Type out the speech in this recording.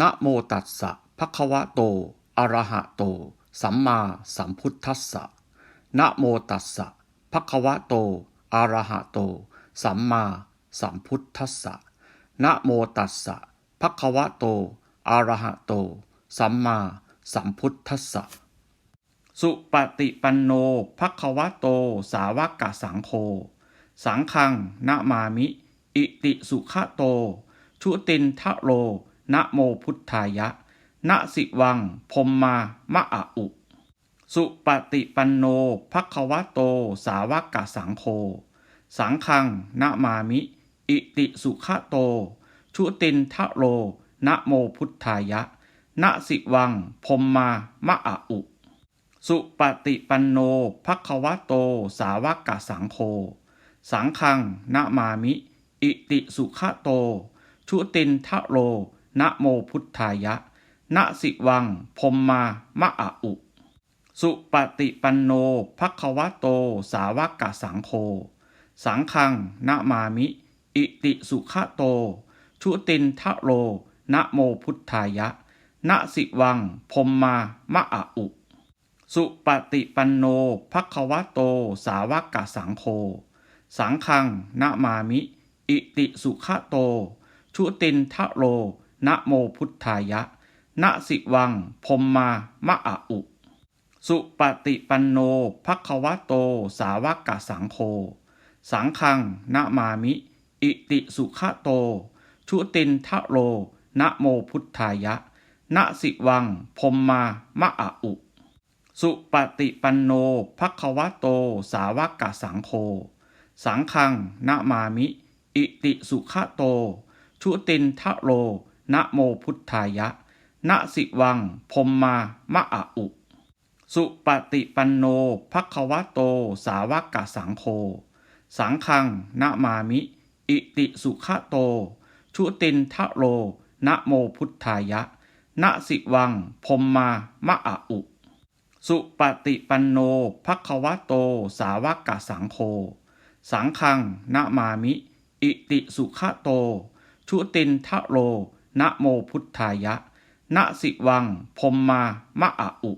นะโมตัสสะภะคะวะโต อะระหะโต สัมมาสัมพุทธัสสะ นะโมตัสสะภะคะวะโต อะระหะโต สัมมาสัมพุทธัสสะ นะโมตัสสะภะคะวะโต อะระหะโต สัมมาสัมพุทธัสสะ สุปฏิปันโนภะคะวะโต สาวกสังโฆ สังฆังนะมามิ อิติสุขะโต ชุตินทะโร นะโมพุทธายะ นะสิวัง พมมามะอะอุ สุปฏิปันโนภะคะวะโต สาวกะสังโฆ สังฆังนะมามิ อิติสุขะโต ชุตินทะโรนะโมพุทธายะ นะสิวัง พมมามะอะอุ สุปฏิปันโนภะคะวะโต สาวกะสังโฆ สังฆังนะมามิ อิติสุขะโต ชุตินทะโร นะโมพุทธายะ นะสิวัง พมมามะอะอุ สุปฏิปันโนภะคะวะโต สาวกะสังโฆ สังฆังนะมามิ อิติสุขะโต ชุตินทะโร นะโมพุทธายะ นะสิวัง พมมามะอะอุ สุปฏิปันโนภะคะวะโต สาวกะสังโฆ สังฆังนะมามิ อิติสุขะโต ชุตินทะโร นะโมพุทธายะ นะสิวัง พมมามะอะอุ สุปฏิปันโนภะคะวะโต สาวกสังโฆ สังฆังนะมามิ อิติสุขะโต ชุตินทะโร นะโมพุทธายะ นะสิวัง พมมามะอะอุ สุปฏิปันโนภะคะวะโต สาวกสังโฆ สังฆังนะมามิ อิติสุขะโต ชุตินทะโร นะโมพุทธายะ นะสิวัง พมมามะอะอุ สุปฏิปันโนภะคะวะโต สาวกะสังโฆ สังฆังนะมามิ อิติสุขะโต ชุตินทะโรนะโมพุทธายะ นะสิวัง พมมามะอะอุ สุปฏิปันโนภะคะวะโต สาวกะสังโฆ สังฆังนะมามิ อิติสุขะโต ชุตินทะโร นะโมพุทธายะ นะสิวังพมมามะอะอุ